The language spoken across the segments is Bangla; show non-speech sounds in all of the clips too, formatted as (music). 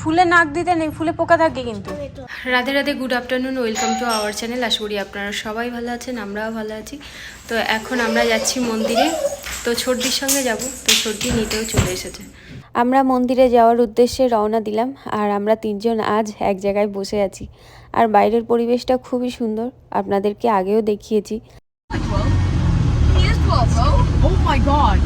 ফুলে নাক দিতে নেই ফুলে পোকা থাকে কিন্তু। Radhe Radhe good afternoon welcome to our channel আশা করি আপনারা সবাই ভালো আছেন আমরাও ভালো আছি। তো এখন আমরা যাচ্ছি মন্দিরে। তো ছোটদির সঙ্গে যাব তো ছোটদি নিতেও চলে এসেছে। আমরা মন্দিরে যাওয়ার উদ্দেশ্যে রওনা দিলাম আর আমরা তিনজন আজ এক জায়গায় বসে আছি। আর বাইরের পরিবেশটা খুবই সুন্দর আপনাদেরকে আগেও দেখিয়েছি। Oh my god.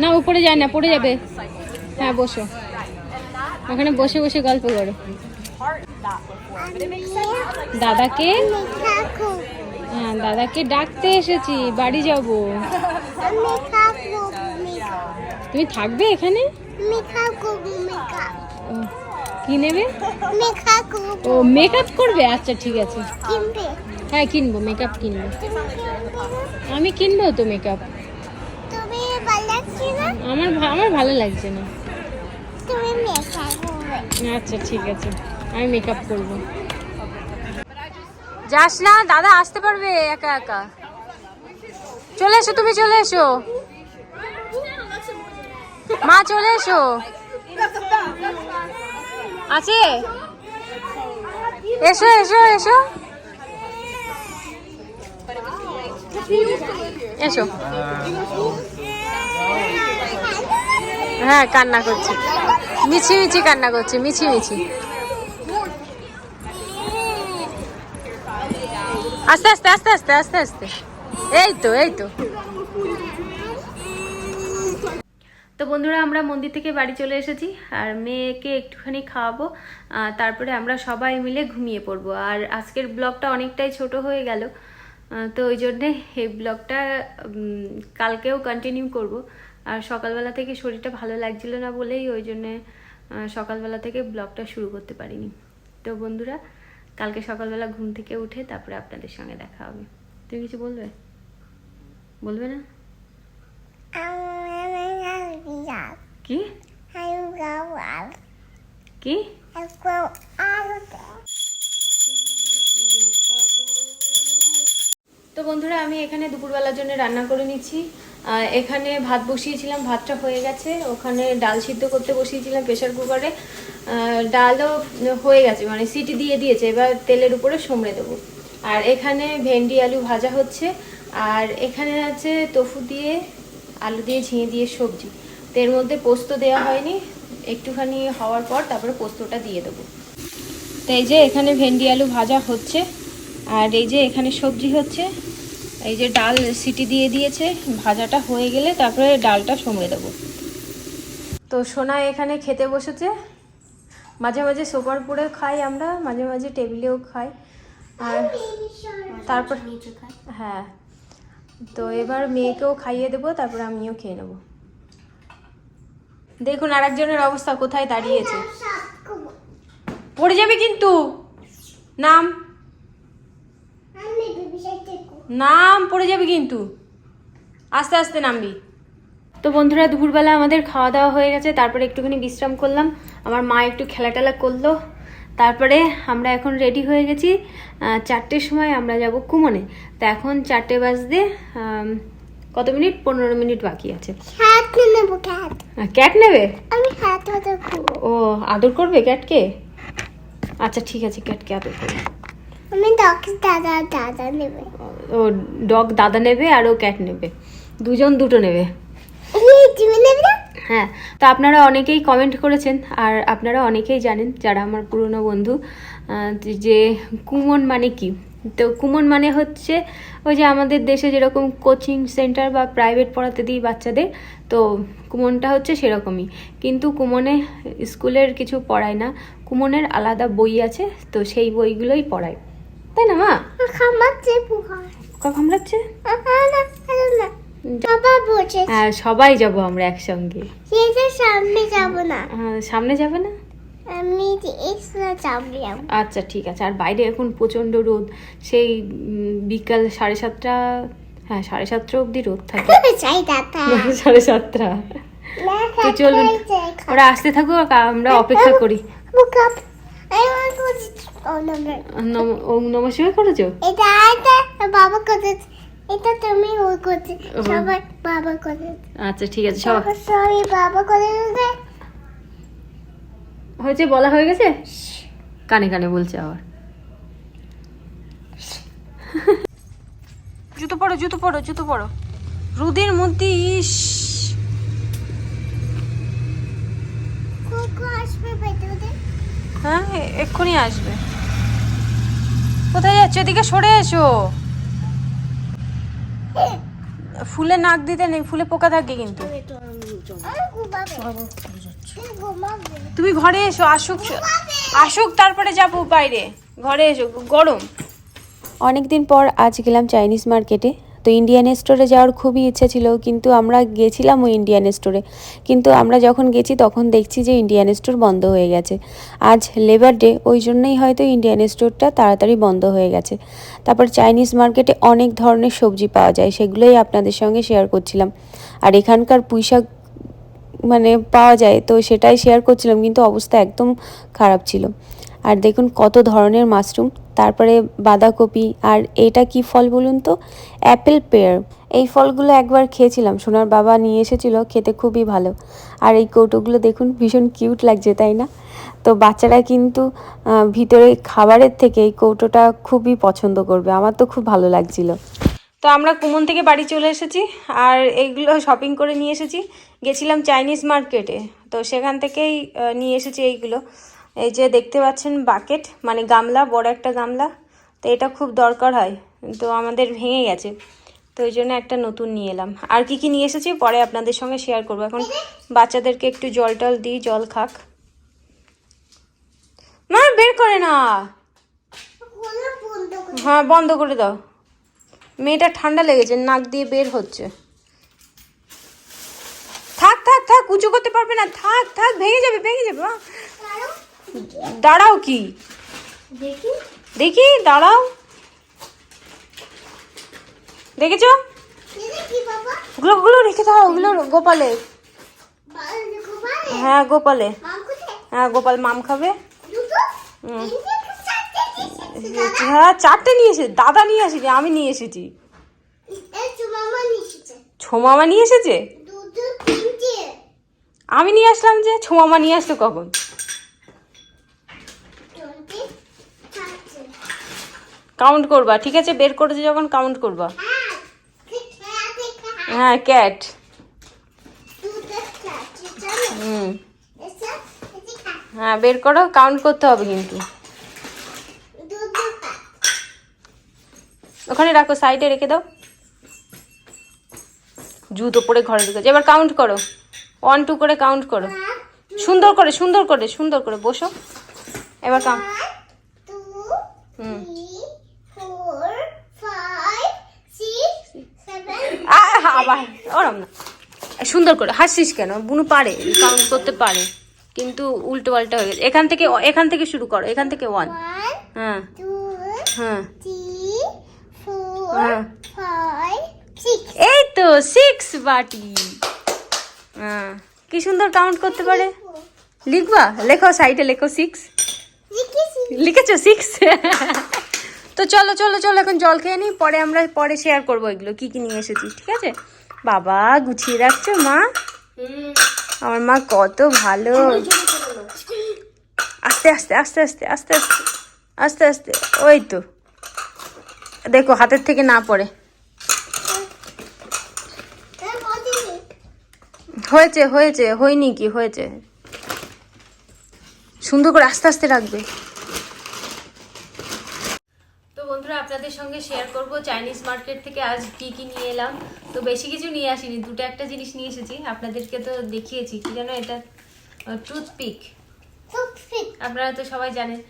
না উপরে যায় না পড়ে যাবে। হ্যাঁ বসো। ওখানে বসে বসে গল্প করো। দাদাকে? হ্যাঁ দাদাকে ডাকতে এসেছি বাড়ি যাব। তুমি থাকবে এখানে? কি নেবে? ও মেকআপ করবে? আচ্ছা ঠিক আছে। হ্যাঁ কিনবো মেকআপ কিনবো। আমি কিনবো তো মেকআপ আমার আমার ভালো লাগছে না। আচ্ছা ঠিক আছে। আমি মেকআপ করব। যাস না দাদা আসতে পারবে একা একা। চলে এসো তুমি চলে এসো। মা চলে এসো। আছে? এসো এসো এসো। এসো। হ্যাঁ কান্না করছে। মিছি মিছি কান্না করছে, মিছি মিছি। আস্তে আস্তে আস্তে আস্তে আস্তে আস্তে। এই তো এই তো। তো বন্ধুরা, আমরা মন্দির থেকে বাড়ি চলে এসেছি। আর মেয়েকে একটুখানি খাওয়াবো। তারপরে আমরা সবাই মিলে ঘুমিয়ে পড়ব। আর আজকের ব্লগটা অনেকটাই ছোট হয়ে গেল। তো ওই জন্যে এই ব্লগটা কালকেও কন্টিনিউ করব। আর সকালবেলা থেকে শরীরটা ভালো লাগছিল না বলেই ওই জন্যে সকালবেলা থেকে ব্লগটা শুরু করতে পারিনি। তো বন্ধুরা কালকে সকালবেলা ঘুম থেকে উঠে তারপরে আপনাদের সঙ্গে দেখা হবে। তুমি কিছু বলবে? বলবে না? কি? কি? তো বন্ধুরা, আমি এখানে দুপুরবেলার জন্য রান্না করে নিচ্ছি। এখানে ভাত বসিয়েছিলাম, ভাতটা হয়ে গেছে। ওখানে ডাল সিদ্ধ করতে বসিয়েছিলাম প্রেশার কুকারে। ডালও হয়ে গেছে মানে সিটি দিয়ে দিয়েছে। এবার তেলের উপরে সমড়ে দেবো। আর এখানে ভেন্ডি, আলু ভাজা হচ্ছে। আর এখানে আছে টফু দিয়ে আলু দিয়ে ঝিঙে দিয়ে সবজি। তো এর মধ্যে পোস্ত দেওয়া হয়নি। একটুখানি হওয়ার পর তারপরে পোস্তটা দিয়ে দেবো। তো এই যে এখানে ভেন্ডি, আলু ভাজা হচ্ছে। আর এই যে এখানে সবজি হচ্ছে, এই যে ডাল সিটি দিয়ে দিয়েছে, ভাজাটা হয়ে গেলে তারপরে ডালটা সমড়ে দেবো। তো সোনা এখানে খেতে বসেছে, মাঝে মাঝে সোফার পরে খাই আমরা, মাঝে মাঝে টেবিলেও খাই। আর তারপর হ্যাঁ তো এবার মেয়েকেও খাইয়ে দেবো, তারপর আমিও খেয়ে নেব। দেখুন আর একজনের অবস্থা, কোথায় দাঁড়িয়েছে। পড়ে যাবে কিন্তু, নাম। নাম পড়ে যাবে কিন্তু। আস্তে আস্তে নামবি। তো বন্ধুরা দুপুরবেলা আমাদের খাওয়া দাওয়া হয়ে গেছে তারপরে একটুখানি বিশ্রাম করলাম। আমার মা একটু খেলা টেলা করল। তারপরে আমরা এখন রেডি হয়ে গেছি চারটের সময় আমরা যাব কুমনে। তো এখন চারটে বাজতে কত মিনিট? পনেরো মিনিট বাকি আছে। হাত নেব cat আহ, ক্যাট নেবে? ও আদর করবে ক্যাটকে? আচ্ছা ঠিক আছে ক্যাটকে আদর করবে। আমি ডগ দাদা দাদা নেবে। ও ডগ দাদা নেবে আর ও ক্যাট নেবে। দুজন দুটো নেবে। হ্যাঁ তো আপনারা অনেকেই কমেন্ট করেছেন আর আপনারা অনেকেই জানেন যারা আমার পুরনো বন্ধু যে কুমন মানে কি? তো কুমন মানে হচ্ছে ওই যে আমাদের দেশে যেরকম কোচিং সেন্টার বা প্রাইভেট পড়াতে দিই বাচ্চাদের তো কুমনটা হচ্ছে সেরকমই। কিন্তু কুমনে স্কুলের কিছু পড়ায় না কুমনের আলাদা বই আছে তো সেই বইগুলোই পড়ায়। তাই না মা? খামাচ্ছে পুহা। কা কামড়াচ্ছে? না না বাবা বলছে হ্যাঁ সবাই যাব আমরা একসঙ্গে। সামনে যাব না। আহ, সামনে যাবে না? আমি আচ্ছা ঠিক আছে। আর বাইরে এখন প্রচণ্ড রোদ। সেই বিকাল সাড়ে সাতটা হ্যাঁ সাড়ে সাতটা অবধি রোদ থাকে। (laughs) চাই সাড়ে সাতটা। তো চলুন ওরা আসতে থাকুক আমরা অপেক্ষা করি। ওম নমঃ শিবায় করেছ? এটা এটা বাবা করেছে। এটা তুমি ও করছে। সবাই বাবা করেছে। আচ্ছা ঠিক আছে সব। সবাই বাবা করেছে হয়েছে বলা হয়ে গেছে? কানে কানে বলছে আবার। (laughs) জুতো পরো জুতো পরো জুতো পরো। রোদের মধ্যে ইস। হ্যাঁ এক্ষুনি আসবে। কোথায় যাচ্ছ? এদিকে সরে এসো। ফুলে নাক দিতে নেই, ফুলে পোকা থাকে কিন্তু। তুমি ঘরে এসো, আসুক আসুক, তারপরে যাব বাইরে। ঘরে এসো, গরম। অনেকদিন পর আজ গেলাম চাইনিজ মার্কেটে। তো ইন্ডিয়ান স্টোরে যাওয়ার খুবই ইচ্ছা ছিল, কিন্তু আমরা গেছিলাম ওই ইন্ডিয়ান স্টোরে কিন্তু আমরা যখন গেছি, তখন দেখছি যে ইন্ডিয়ান স্টোর বন্ধ হয়ে গেছে। আজ লেবার ডে ওই জন্যই হয়তো ইন্ডিয়ান স্টোরটা তাড়াতাড়ি বন্ধ হয়ে গেছে। তারপর চাইনিজ মার্কেটে অনেক ধরনের সবজি পাওয়া যায়, সেগুলোই আপনাদের সঙ্গে শেয়ার করছিলাম। আর এখানকার পুঁইশাক মানে পাওয়া যায়, তো সেটাই শেয়ার করছিলাম, কিন্তু অবস্থা একদম খারাপ ছিল। আর দেখুন কত ধরনের মাশরুম। তারপরে বাঁধাকপি, আর এটা কি ফল বলুন তো? Apple pear. এই ফলগুলো একবার খেয়েছিলাম, সোনার বাবা নিয়ে এসেছিল, খেতে খুবই ভালো। আর এই কৌটোগুলো দেখুন, ভীষণ কিউট লাগছে, তাই না? তো বাচ্চারা কিন্তু ভিতরে খাবারের থেকে এই কৌটোটা খুবই পছন্দ করবে। আমার তো খুব ভালো লাগছিল। তো আমরা কুমন থেকে বাড়ি চলে এসেছি, আর এইগুলো শপিং করে নিয়ে এসেছি। গেছিলাম চাইনিজ মার্কেটে তো সেখান থেকেই নিয়ে এসেছি এইগুলো। এই যে দেখতে পাচ্ছেন বাকেট মানে গামলা, বড় একটা গামলা। তো এটা খুব দরকার হয়, তো আমাদের ভেঙে গেছে। তো ওই জন্য একটা নতুন নিয়ে এলাম। আর কি কি নিয়ে এসেছি পরে আপনাদের সঙ্গে শেয়ার করব। এখন বাচ্চাদেরকে একটু জল টল দিই, জল খাক। মা, বের করে না। হ্যাঁ বন্ধ করে দাও। মেয়েটা ঠান্ডা লেগেছে, নাক দিয়ে বের হচ্ছে। থাক থাক থাক, উঁচু করতে পারবে না। থাক থাক, ভেঙে যাবে ভেঙে যাবে, মা। দাঁড়াও কি? দেখি। দাঁড়াও। দেখেছ? ওগুলো ওগুলো রেখে দাও ওগুলো গোপালে হ্যাঁ গোপালে হ্যাঁ গোপাল মাম খাবে। হ্যাঁ চারটে নিয়ে এসেছি। দাদা নিয়ে এসেছি আমি নিয়ে এসেছি। ছোমামা নিয়ে এসেছে। আমি নিয়ে আসলাম যে ছোমামা নিয়ে আসতো কখন টোয়েন্টি চারটে কাউন্ট করবা, ঠিক আছে? বের করেছে যখন কাউন্ট করবা। হ্যাঁ ক্যাট হুম। হ্যাঁ বের করো কাউন্ট করতে হবে কিন্তু। ওখানে রাখো সাইডে রেখে দাও। জুতো পরে ঘরে ঢুকেছে এবার কাউন্ট করো। ওয়ান টু করে কাউন্ট করো। সুন্দর করে সুন্দর করে সুন্দর করে, বসো। এবার কাউন্ট হুম। ওরম না। সুন্দর করে হাসছিস কেন? বুনু পারে কাউন্ট করতে পারে কিন্তু উল্টো পাল্টা হয়ে গেছে। এখান থেকে এখান থেকে শুরু করো এখান থেকে ওয়ান হ্যাঁ। হ্যাঁ। হ্যাঁ। এই তো সিক্স বাটি। হ্যাঁ। কি সুন্দর কাউন্ট করতে পারে? লিখবা? লেখো সাইডে লেখো সিক্স লিখেছি। লিখেছো সিক্স (laughs) তো চলো চলো চলো এখন জল খেয়ে নিই পরে আমরা পরে শেয়ার করব এগুলো কি কি নিয়ে এসেছি ঠিক আছে? বাবা গুছিয়ে রাখছো মা? আমার মা কত ভালো। আস্তে আস্তে আস্তে আস্তে আস্তে আস্তে আস্তে আস্তে ওই তো। দেখো হাতের থেকে না পড়ে। হয়েছে হয়েছে হয়নি কি হয়েছে। সুন্দর করে আস্তে আস্তে রাখবে তো বন্ধুরা আপনাদের সঙ্গে শেয়ার করব। চাইনিজ মার্কেট থেকে আজ কি কি নিয়ে এলাম। তো বেশি কিছু নিয়ে আসিনি দুটো একটা জিনিস নিয়ে এসেছি। আপনাদেরকে তো দেখিয়েছি কি যেন এটা? টুথপিক আপনারা তো সবাই জানেন।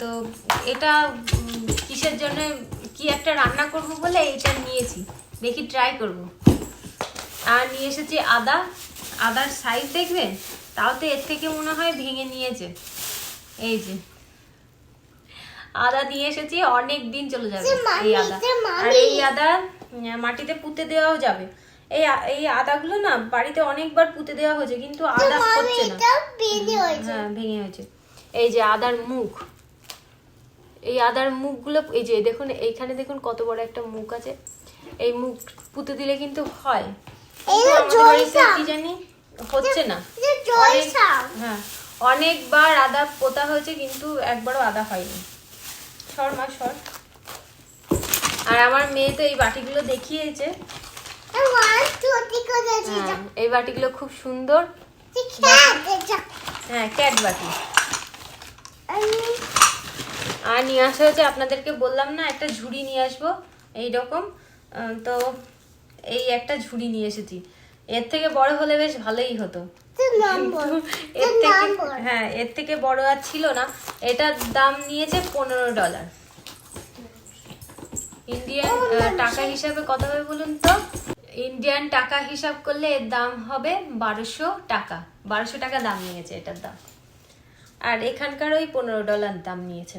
তো এটা কিসের জন্য কি একটা রান্না করব বলে এটা নিয়েছি। দেখি ট্রাই করব। আর নিয়ে এসেছি আদা। আদার সাইজ দেখবেন? তাও তো এর থেকে মনে হয় ভেঙে নিয়েছে। এই যে। আদা দিয়ে এসেছি অনেক দিন চলে যাবে এই আদা। আর এই আদা মাটিতে পুঁতে দেওয়াও যাবে। এই এই আদাগুলো না বাড়িতে অনেকবার পুঁতে দেওয়া হয়েছে কিন্তু আদা হচ্ছে না। হ্যাঁ ভেঙে হয়েছে। এই যে আদার মুখ। এই আদার মুখগুলো এই যে দেখুন এইখানে দেখুন কত বড় একটা মুখ আছে। এই মুখ পুঁতে দিলে কিন্তু হয়। কি জানি হচ্ছে না। হ্যাঁ অনেকবার আদা পোতা হয়েছে কিন্তু একবারও আদা হয়নি। সর মা সর। আর আমার মেয়ে তো এই বাটিগুলো দেখিয়েছে। হ্যাঁ, এই বাটিগুলো খুব সুন্দর। হ্যাঁ ক্যাট বাটি। আর নিয়ে আসা হয়েছে আপনাদেরকে বললাম না একটা ঝুড়ি নিয়ে আসব এইরকম। তো এই একটা ঝুড়ি নিয়ে এসেছি। এর থেকে বড় হলে বেশ ভালোই হতো। এর থেকে হ্যাঁ এর থেকে বড় আর ছিল না। এটার দাম নিয়েছে পনেরো ডলার। ইন্ডিয়ান টাকা হিসাবে কত হবে বলুন তো? ইন্ডিয়ান টাকা হিসাব করলে এর দাম হবে বারোশো টাকা। বারোশো টাকা দাম নিয়েছে এটার দাম। আর এখানকার ওই পনেরো ডলার দাম নিয়েছে।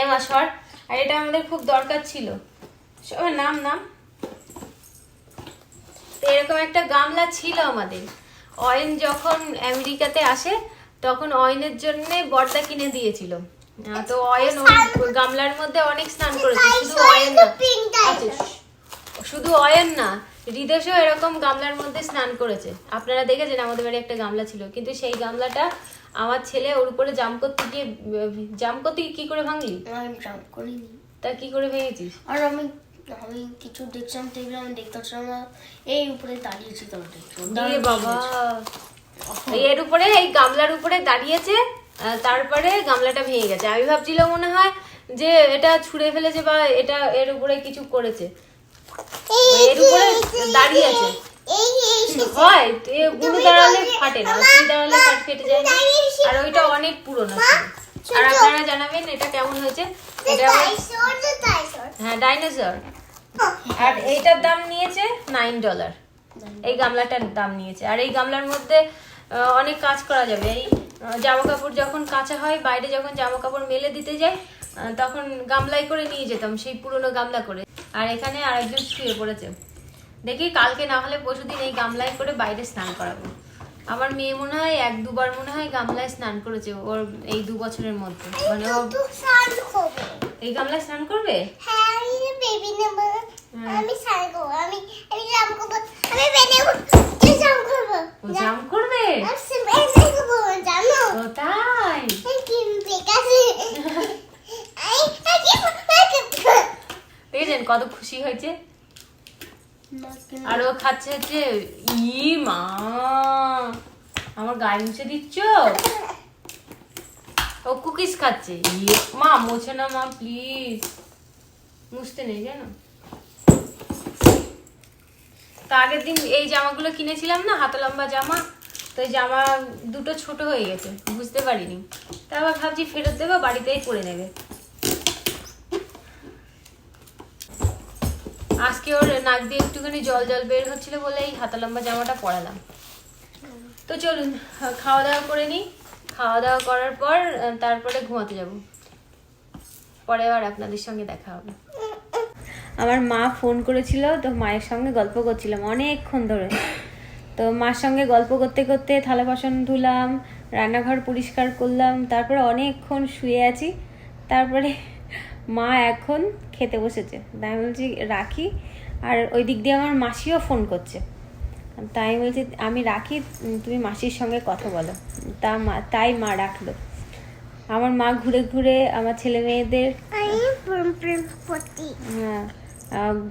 এমা সর। আর এটা আমাদের খুব দরকার ছিল। সবার নাম নাম? তো এরকম একটা গামলা ছিল আমাদের। অয়েন যখন আমেরিকাতে আসে তখন অয়েনের জন্য বর্দা কিনে দিয়েছিল। তো অয়েন গামলার মধ্যে অনেক স্নান করেছে শুধু অয়েন না। আচ্ছা, শুধু অয়েন না হৃদেশও এরকম গামলার মধ্যে স্নান করেছে। আপনারা দেখেছেন আমাদের বাড়ি একটা গামলা ছিল কিন্তু সেই গামলাটা আমার ছেলে ওর উপরে জাম করতে গিয়ে জাম করতে কি করে ভাঙলি? করিনি। তা কি করে ভেঙেছিস? আর আমি আমি কিছু দেখছিলাম টেবিলে আমি দেখতে পাচ্ছিলাম না। এই উপরে দাঁড়িয়েছি তো ইয়ে বাবা। এর উপরে এই গামলার উপরে দাঁড়িয়েছে তারপরে গামলাটা ভেঙে গেছে। আমি ভাবছিলাম মনে হয় যে এটা ছুঁড়ে ফেলেছে বা এটা এর উপরে কিছু করেছে। এর উপরে দাঁড়িয়ে আছে। হয় তো এ গুরু দাঁড়ালে ফাটে না তুই দাঁড়ালে ফাট ফেটে যায় না। আর ওইটা অনেক পুরনো ছিল। আর আপনারা জানাবেন এটা কেমন হয়েছে? এটা হ্যাঁ ডাইনোসর আর এইটার দাম নিয়েছে নাইন ডলার এই গামলাটার দাম নিয়েছে। আর এই গামলার মধ্যে অনেক কাজ করা যাবে। এই জামা কাপড় যখন কাঁচা হয় বাইরে যখন জামা কাপড় মেলে দিতে যাই তখন গামলায় করে নিয়ে যেতাম সেই পুরনো গামলা করে। আর এখানে আরেকজন শুয়ে পড়েছে। দেখি কালকে না হলে পরশুদিন এই গামলায় করে বাইরে স্নান করাবো। আমার মেয়ে মনে হয় এক দুবার মনে হয় গামলায় স্নান করেছে ওর এই দু বছরের মধ্যে। মানে এই গামলায় স্নান করবে? আমি সাই করব আমি আমি জাম করব। আমি বেনে এই জাম করব? জাম করবে? আমি করব জানো? ও তাই? দেখেছেন কত খুশি হয়েছে? আর ও খাচ্ছে হচ্ছে ই মা আমার গায়ে মুছে দিচ্ছ? ও কুকিজ খাচ্ছে। ইয়ে মা মোছে না মা প্লিজ মুছতে নেই, জানো? তা আগের দিন এই জামাগুলো কিনেছিলাম না, হাতে লম্বা জামা, তো এই জামা দুটো ছোট হয়ে গেছে, বুঝতে পারিনি। তারপর ভাবছি ফেরত দেবো, বাড়িতেই পরে নেবে। আজকে ওর নাক দিয়ে একটুখানি জল জল বের হচ্ছিল বলে এই হাতা লম্বা জামাটা পরালাম। তো চলুন, খাওয়া দাওয়া করে নিই। খাওয়া দাওয়া করার পর, তারপরে ঘুমাতে যাব। পরে আবার আপনাদের সঙ্গে দেখা হবে। আমার মা ফোন করেছিল তো মায়ের সঙ্গে গল্প করছিলাম অনেকক্ষণ ধরে। তো মার সঙ্গে গল্প করতে করতে থালা বাসন ধুলাম রান্নাঘর পরিষ্কার করলাম তারপরে অনেকক্ষণ শুয়ে আছি। তারপরে মা এখন খেতে বসেছে। তাই আমি বলছি রাখি। আর ওই দিক দিয়ে আমার মাসিও ফোন করছে। তাই আমি বলছি আমি রাখি তুমি মাসির সঙ্গে কথা বলো। তা মা তাই মা রাখল। আমার মা ঘুরে ঘুরে আমার ছেলে মেয়েদের হ্যাঁ।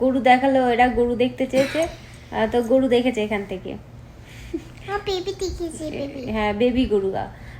গরু দেখাল এরা গরু দেখতে চেয়েছে তো গরু দেখেছে এখান থেকে। হ্যাঁ বেবি গরু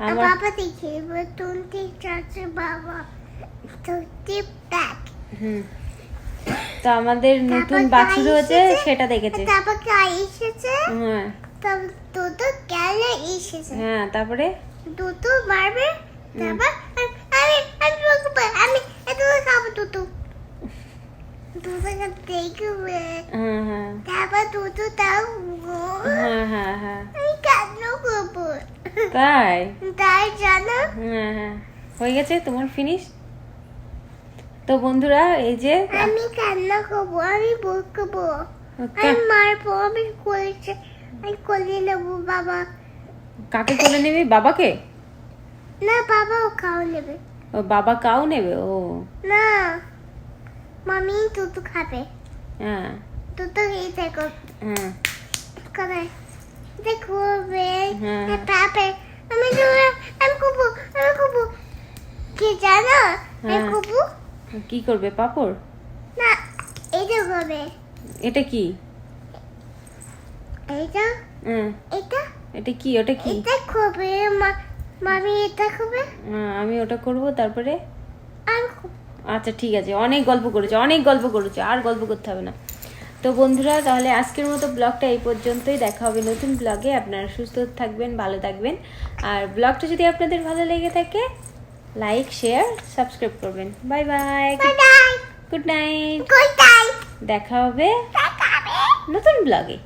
আমার বাবা দেখে এবার তুলতে চাচ্ছে বাবা। হুম। তো আমাদের নতুন বাছুর হয়েছে সেটা দেখেছে। তারপর এসেছে। হ্যাঁ। দুটো গেলে এসেছে। হ্যাঁ তারপরে? দুটো মারবে তারপর আমি আমি আমি এত খাব দুটো দুটো। হ্যাঁ হ্যাঁ তারপর দুটো তাও হ্যাঁ হ্যাঁ হ্যাঁ আমি কেন তাই? তাই জানো হ্যাঁ হ্যাঁ। হয়ে গেছে? তোমার ফিনিশ তো বন্ধুরা এই যে আমি কান্না করব আমি বকবো আমি মারবো আমি আমি কোলে নেব বাবা কাকে কোলে নেবে? বাবাকে? না বাবাও খাও নেবে। ও বাবা কাউ নেবে? ও। না। মামি দুটো খাবে। হ্যাঁ। খেয়ে থাকো হ্যাঁ। হ্যাঁ। পাবে আমি তো- আমি করব আমি করব কি জানো? আমি হ্যাঁ। করব কি করবে পাপড়? না এটা করবে এটা কি? এটা হ্যাঁ। এটা? এটা কি? ওটা কি? এটা করবে মা- মামি এটা করবে আমি ওটা করব তারপরে? আমি। আচ্ছা ঠিক আছে। অনেক গল্প করেছে অনেক গল্প করেছে আর গল্প করতে হবে না। তো বন্ধুরা তাহলে আজকের মতো ব্লগটা এই পর্যন্তই। দেখা হবে নতুন ব্লগে। আপনারা সুস্থ থাকবেন ভালো থাকবেন। আর ব্লগটা যদি আপনাদের ভালো লেগে থাকে লাইক শেয়ার সাবস্ক্রাইব করবেন। Bye bye. গুড নাইট দেখা হবে. নতুন ব্লগে।